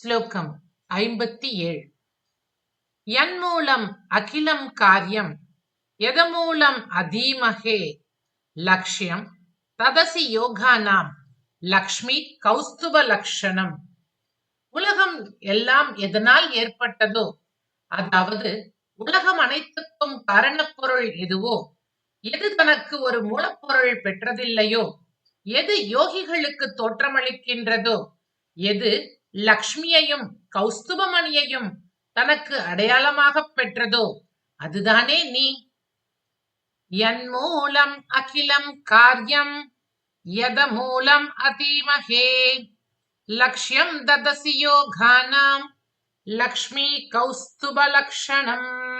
ஸ்லோகம் ஐம்பத்தி ஏழு. என் மூலம் அகிலம் காரியம் எதமூலம் அதீமகே லக்ஷ்யம் ததசி யோகானாம் லக்ஷ்மி கௌஸ்துப லக்ஷணம். உலகம் எல்லாம் எதனால் ஏற்பட்டதோ அதாவது உலகம் அனைத்துக்கும் காரணப்பொருள் எதுவோ எது தனக்கு ஒரு மூலப்பொருள் பெற்றதில்லையோ எது யோகிகளுக்கு தோற்றமளிக்கின்றதோ எது லக்ஷ்மியையும் கௌஸ்துபமணியையும் தனக்கு அடையாளமாகப் பெற்றதோ அதுதானே நீ? என் மூலம் அகிலம் காரியம் யத மூலம் அதீமகே. லக்ஷ்யம் ததசி யோகானாம் லக்ஷ்மி கௌஸ்துப லக்ஷணம்